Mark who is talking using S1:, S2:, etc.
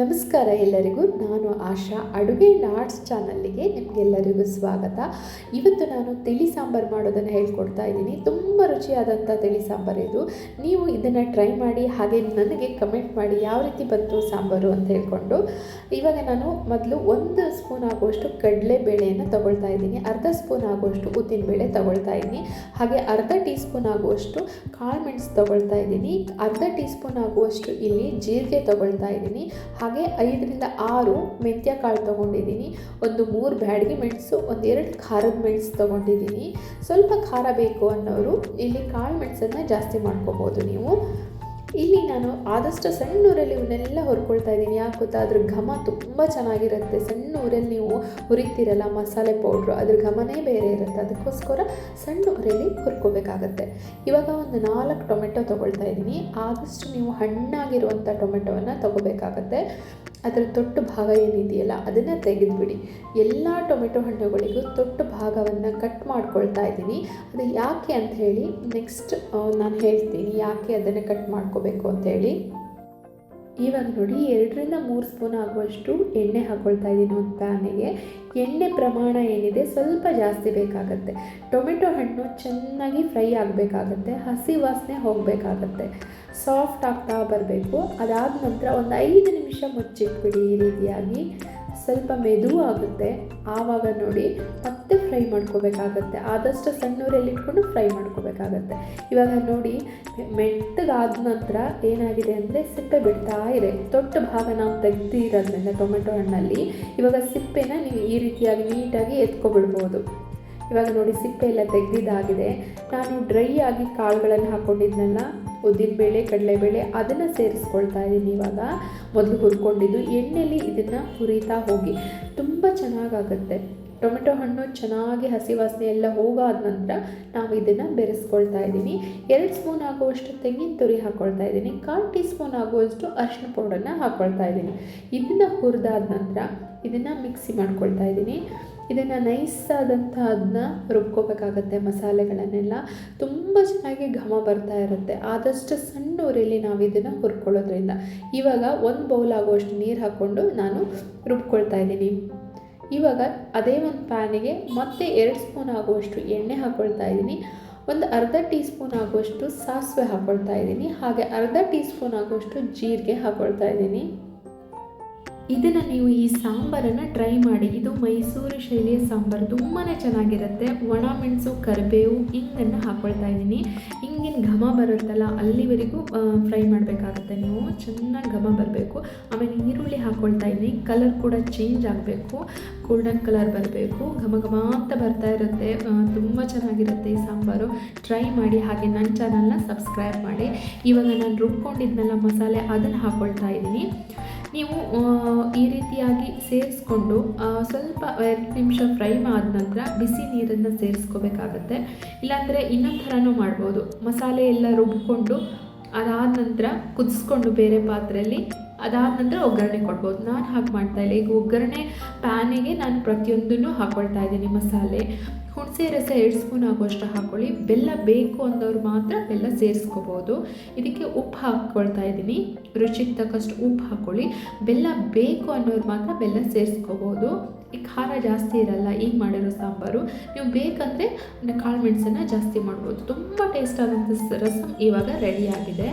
S1: ನಮಸ್ಕಾರ ಎಲ್ಲರಿಗೂ. ನಾನು ಆಶಾ. ಅಡುಗೆ ಆರ್ಟ್ಸ್ ಚಾನಲ್ಗೆ ನಿಮಗೆಲ್ಲರಿಗೂ ಸ್ವಾಗತ. ಇವತ್ತು ನಾನು ತಿಳಿ ಸಾಂಬಾರು ಮಾಡೋದನ್ನು ಹೇಳ್ಕೊಡ್ತಾ ಇದ್ದೀನಿ. ತುಂಬ ರುಚಿಯಾದಂಥ ತಿಳಿ ಸಾಂಬಾರು ಇದು. ನೀವು ಇದನ್ನು ಟ್ರೈ ಮಾಡಿ, ಹಾಗೆ ನನಗೆ ಕಮೆಂಟ್ ಮಾಡಿ ಯಾವ ರೀತಿ ಬಂತು ಸಾಂಬಾರು ಅಂತ ಹೇಳ್ಕೊಂಡು. ಇವಾಗ ನಾನು ಮೊದಲು ಒಂದು ಸ್ಪೂನ್ ಆಗುವಷ್ಟು ಕಡಲೆಬೇಳೆಯನ್ನು ತಗೊಳ್ತಾ ಇದ್ದೀನಿ. ಅರ್ಧ ಸ್ಪೂನ್ ಆಗುವಷ್ಟು ಉದ್ದಿನಬೇಳೆ ತಗೊಳ್ತಾ ಇದ್ದೀನಿ. ಹಾಗೆ ಅರ್ಧ ಟೀ ಸ್ಪೂನ್ ಆಗುವಷ್ಟು ಕಾಳು ಮೆಣಸು ತಗೊಳ್ತಾ ಇದ್ದೀನಿ. ಅರ್ಧ ಟೀ ಸ್ಪೂನ್ ಆಗುವಷ್ಟು ಇಲ್ಲಿ ಜೀರಿಗೆ ತಗೊಳ್ತಾ ಇದ್ದೀನಿ. ಹಾಗೆ ಐದರಿಂದ ಆರು ಮೆಂತ್ಯ ಕಾಳು ತೊಗೊಂಡಿದ್ದೀನಿ. ಒಂದು ಮೂರು ಬ್ಯಾಡಗಿ ಮೆಣಸು ಒಂದೆರಡು ಖಾರದ ಮೆಣಸು ತೊಗೊಂಡಿದ್ದೀನಿ. ಸ್ವಲ್ಪ ಖಾರ ಬೇಕು ಅನ್ನೋರು ಇಲ್ಲಿ ಕಾಳು ಮೆಣಸನ್ನು ಜಾಸ್ತಿ ಮಾಡ್ಕೋಬೋದು ನೀವು. ಇಲ್ಲಿ ನಾನು ಆದಷ್ಟು ಸಣ್ಣ ಊರಲ್ಲಿ ಇವನ್ನೆಲ್ಲ ಹುರ್ಕೊಳ್ತಾ ಇದ್ದೀನಿ. ಯಾಕೆ ಗೊತ್ತಾ? ಅದ್ರ ಘಮ ತುಂಬ ಚೆನ್ನಾಗಿರುತ್ತೆ. ಸಣ್ಣ ಊರಲ್ಲಿ ನೀವು ಹುರಿತೀರಲ್ಲ ಮಸಾಲೆ ಪೌಡ್ರು, ಅದ್ರ ಘಮನೇ ಬೇರೆ ಇರುತ್ತೆ. ಅದಕ್ಕೋಸ್ಕರ ಸಣ್ಣ ಊರಲ್ಲಿ ಹುರ್ಕೋಬೇಕಾಗತ್ತೆ. ಇವಾಗ ಒಂದು ನಾಲ್ಕು ಟೊಮೆಟೊ ತೊಗೊಳ್ತಾ ಇದ್ದೀನಿ. ಆದಷ್ಟು ನೀವು ಹಣ್ಣಾಗಿರುವಂಥ ಟೊಮೆಟೊವನ್ನು ತೊಗೋಬೇಕಾಗತ್ತೆ. ಅದರ ತೊಟ್ಟು ಭಾಗ ಏನಿದೆಯಲ್ಲ, ಅದನ್ನು ತೆಗೆದುಬಿಡಿ. ಎಲ್ಲ ಟೊಮೆಟೊ ಹಣ್ಣುಗಳಿಗೂ ತೊಟ್ಟು ಭಾಗವನ್ನು ಕಟ್ ಮಾಡ್ಕೊಳ್ತಾ ಇದ್ದೀನಿ. ಅದು ಯಾಕೆ ಅಂತ ಹೇಳಿ ನೆಕ್ಸ್ಟ್ ನಾನು ಹೇಳ್ತೀನಿ ಯಾಕೆ ಅದನ್ನು ಕಟ್ ಮಾಡ್ಕೋಬೇಕು ಅಂತ ಹೇಳಿ. ಇವಾಗ ನೋಡಿ, ಎರಡರಿಂದ ಮೂರು ಸ್ಪೂನ್ ಆಗುವಷ್ಟು ಎಣ್ಣೆ ಹಾಕ್ಕೊಳ್ತಾ ಇದ್ದೀನಿ ಅಂತ ಪ್ಯಾನಿಗೆ ಎಣ್ಣೆ ಪ್ರಮಾಣ ಏನಿದೆ ಸ್ವಲ್ಪ ಜಾಸ್ತಿ ಬೇಕಾಗುತ್ತೆ. ಟೊಮೆಟೊ ಹಣ್ಣು ಚೆನ್ನಾಗಿ ಫ್ರೈ ಆಗಬೇಕಾಗತ್ತೆ, ಹಸಿ ವಾಸನೆ ಹೋಗಬೇಕಾಗತ್ತೆ. ಸಾಫ್ಟ್ ಆಗ್ತಾ ಬರಬೇಕು. ಅದಾದ ನಂತರ ಒಂದು ಐದು ನಿಮಿಷ ಮುಚ್ಚಿಟ್ಬಿಡಿ ಈ ರೀತಿಯಾಗಿ. ಸ್ವಲ್ಪ ಮೆದು ಆಗುತ್ತೆ ಆವಾಗ ನೋಡಿ ಫ್ರೈ ಮಾಡ್ಕೋಬೇಕಾಗತ್ತೆ. ಆದಷ್ಟು ಸಣ್ಣೂರಲ್ಲಿ ಇಟ್ಕೊಂಡು ಫ್ರೈ ಮಾಡ್ಕೋಬೇಕಾಗತ್ತೆ. ಇವಾಗ ನೋಡಿ ಮೆತ್ತಗಾದ ನಂತರ ಏನಾಗಿದೆ ಅಂದರೆ ಸಿಪ್ಪೆ ಬಿಡ್ತಾ ಇದೆ. ತೊಟ್ಟ ಭಾಗ ನಾವು ತೆಗ್ದಿರೋದ್ರಿಂದ ಟೊಮೆಟೊ ಹಣ್ಣಲ್ಲಿ ಇವಾಗ ಸಿಪ್ಪೆನ ನೀವು ಈ ರೀತಿಯಾಗಿ ನೀಟಾಗಿ ಎತ್ಕೊಬಿಡ್ಬೋದು. ಇವಾಗ ನೋಡಿ, ಸಿಪ್ಪೆ ಎಲ್ಲ ತೆಗೆದಿದ್ದಾಗಿದೆ. ನಾನು ಡ್ರೈ ಆಗಿ ಕಾಳುಗಳನ್ನು ಹಾಕ್ಕೊಂಡಿದ್ನಲ್ಲ ಉದ್ದಿನಬೇಳೆ ಕಡಲೆಬೇಳೆ ಅದನ್ನು ಸೇರಿಸ್ಕೊಳ್ತಾ ಇದ್ದೀನಿ ಇವಾಗ. ಮೊದಲು ಹುರ್ಕೊಂಡಿದ್ದು ಎಣ್ಣೆಯಲ್ಲಿ ಇದನ್ನು ಹುರಿತಾ ಹೋಗಿ. ತುಂಬ ಚೆನ್ನಾಗಾಗುತ್ತೆ. ಟೊಮೆಟೊ ಹಣ್ಣು ಚೆನ್ನಾಗಿ ಹಸಿ ವಾಸನೆ ಎಲ್ಲ ಹೋಗಾದ ನಂತರ ನಾವು ಇದನ್ನು ಬೆರೆಸ್ಕೊಳ್ತಾ ಇದ್ದೀನಿ. ಎರಡು ಸ್ಪೂನ್ ಆಗುವಷ್ಟು ತೆಂಗಿನ ತುರಿ ಹಾಕ್ಕೊಳ್ತಾ ಇದ್ದೀನಿ. ಕಾಲು ಟೀ ಸ್ಪೂನ್ ಆಗುವಷ್ಟು ಅರಿಶಿನ ಪೌಡರ್ನ ಹಾಕ್ಕೊಳ್ತಾ ಇದ್ದೀನಿ. ಇದನ್ನು ಹುರಿದಾದ ನಂತರ ಇದನ್ನು ಮಿಕ್ಸಿ ಮಾಡ್ಕೊಳ್ತಾ ಇದ್ದೀನಿ. ಇದನ್ನು ನೈಸಾದಂಥ ಅದನ್ನ ರುಬ್ಕೋಬೇಕಾಗತ್ತೆ ಮಸಾಲೆಗಳನ್ನೆಲ್ಲ. ತುಂಬ ಚೆನ್ನಾಗಿ ಘಮ ಬರ್ತಾ ಇರುತ್ತೆ. ಆದಷ್ಟು ಸಣ್ಣ ಊರಲ್ಲಿ ನಾವು ಇದನ್ನು ಹುರ್ಕೊಳ್ಳೋದ್ರಿಂದ. ಇವಾಗ ಒಂದು ಬೌಲ್ ಆಗುವಷ್ಟು ನೀರು ಹಾಕ್ಕೊಂಡು ನಾನು ರುಬ್ಕೊಳ್ತಾ ಇದ್ದೀನಿ. ಇವಾಗ ಅದೇ ಒಂದು ಪ್ಯಾನಿಗೆ ಮತ್ತೆ ಎರಡು ಸ್ಪೂನ್ ಆಗುವಷ್ಟು ಎಣ್ಣೆ ಹಾಕ್ಕೊಳ್ತಾ ಇದ್ದೀನಿ. ಒಂದು ಅರ್ಧ ಟೀ ಸ್ಪೂನ್ ಆಗುವಷ್ಟು ಸಾಸಿವೆ ಹಾಕ್ಕೊಳ್ತಾ ಇದ್ದೀನಿ. ಹಾಗೆ ಅರ್ಧ ಟೀ ಸ್ಪೂನ್ ಆಗುವಷ್ಟು ಜೀರಿಗೆ ಹಾಕ್ಕೊಳ್ತಾ ಇದ್ದೀನಿ. ಇದನ್ನು ನೀವು ಈ ಸಾಂಬಾರನ್ನು ಟ್ರೈ ಮಾಡಿ. ಇದು ಮೈಸೂರು ಶೈಲಿಯ ಸಾಂಬಾರು. ತುಂಬಾ ಚೆನ್ನಾಗಿರುತ್ತೆ. ಒಣ ಮೆಣಸು, ಕರಿಬೇವು, ಹಿಂಗನ್ನು ಹಾಕ್ಕೊಳ್ತಾ ಇದ್ದೀನಿ. ಹಿಂಗಿನ ಘಮ ಬರುತ್ತಲ್ಲ, ಅಲ್ಲಿವರೆಗೂ ಫ್ರೈ ಮಾಡಬೇಕಾಗುತ್ತೆ ನೀವು. ಚೆನ್ನಾಗಿ ಘಮ ಬರಬೇಕು. ಆಮೇಲೆ ಈರುಳ್ಳಿ ಹಾಕ್ಕೊಳ್ತಾ ಇದ್ದೀನಿ. ಕಲರ್ ಕೂಡ ಚೇಂಜ್ ಆಗಬೇಕು. ಗೋಲ್ಡನ್ ಕಲರ್ ಬರಬೇಕು. ಘಮ ಘಮ ಅಂತ ಬರ್ತಾ ಇರುತ್ತೆ. ತುಂಬ ಚೆನ್ನಾಗಿರುತ್ತೆ ಈ ಸಾಂಬಾರು. ಟ್ರೈ ಮಾಡಿ ಹಾಗೆ ನನ್ನ ಚಾನಲ್ನ ಸಬ್ಸ್ಕ್ರೈಬ್ ಮಾಡಿ. ಇವಾಗ ನಾನು ರುಬ್ಕೊಂಡಿದ್ನೆಲ್ಲ ಮಸಾಲೆ, ಅದನ್ನು ಹಾಕ್ಕೊಳ್ತಾ ಇದ್ದೀನಿ. ನೀವು ಈ ರೀತಿಯಾಗಿ ಸೇರಿಸ್ಕೊಂಡು ಸ್ವಲ್ಪ ಎರಡು ನಿಮಿಷ ಫ್ರೈ ಆದ ನಂತರ ಬಿಸಿ ನೀರನ್ನು ಸೇರಿಸ್ಕೋಬೇಕಾಗತ್ತೆ. ಇಲ್ಲಾಂದರೆ ಇನ್ನೊಂದು ಥರನೂ ಮಾಡ್ಬೋದು. ಮಸಾಲೆ ಎಲ್ಲ ರುಬ್ಬಿಕೊಂಡು ಅದಾದ ನಂತರ ಕುದಿಸ್ಕೊಂಡು ಬೇರೆ ಪಾತ್ರೆಯಲ್ಲಿ ಅದಾದ ನಂತರ ಒಗ್ಗರಣೆ ಕೊಡ್ಬೋದು. ನಾನು ಹಾಗೆ ಮಾಡ್ತಾಯಿಲ್ಲ ಈಗ ಒಗ್ಗರಣೆ ಪ್ಯಾನಿಗೆ ನಾನು ಪ್ರತಿಯೊಂದನ್ನು ಹಾಕ್ಕೊಳ್ತಾ ಇದ್ದೀನಿ. ಮಸಾಲೆ, ಹುಣಸೆ ರಸ ಎರಡು ಸ್ಪೂನ್ ಆಗುವಷ್ಟು ಹಾಕ್ಕೊಳ್ಳಿ ಬೆಲ್ಲ ಬೇಕು ಅಂದವ್ರು ಮಾತ್ರ ಬೆಲ್ಲ ಸೇರಿಸ್ಕೋಬೋದು. ಇದಕ್ಕೆ ಉಪ್ಪು ಹಾಕ್ಕೊಳ್ತಾ ಇದ್ದೀನಿ. ರುಚಿಗೆ ತಕ್ಕಷ್ಟು ಉಪ್ಪು ಹಾಕ್ಕೊಳ್ಳಿ ಬೆಲ್ಲ ಬೇಕು ಅನ್ನೋರು ಮಾತ್ರ ಬೆಲ್ಲ ಸೇರಿಸ್ಕೋಬೋದು. ಈ ಖಾರ ಜಾಸ್ತಿ ಇರಲ್ಲ, ಈಗ ಮಾಡಿರೋ ಸಾಂಬಾರು. ನೀವು ಬೇಕಂದರೆ ಕಾಳು ಮೆಣಸನ್ನು ಜಾಸ್ತಿ ಮಾಡ್ಬೋದು. ತುಂಬ ಟೇಸ್ಟ್ ಆದಂಥ ಇವಾಗ ರೆಡಿಯಾಗಿದೆ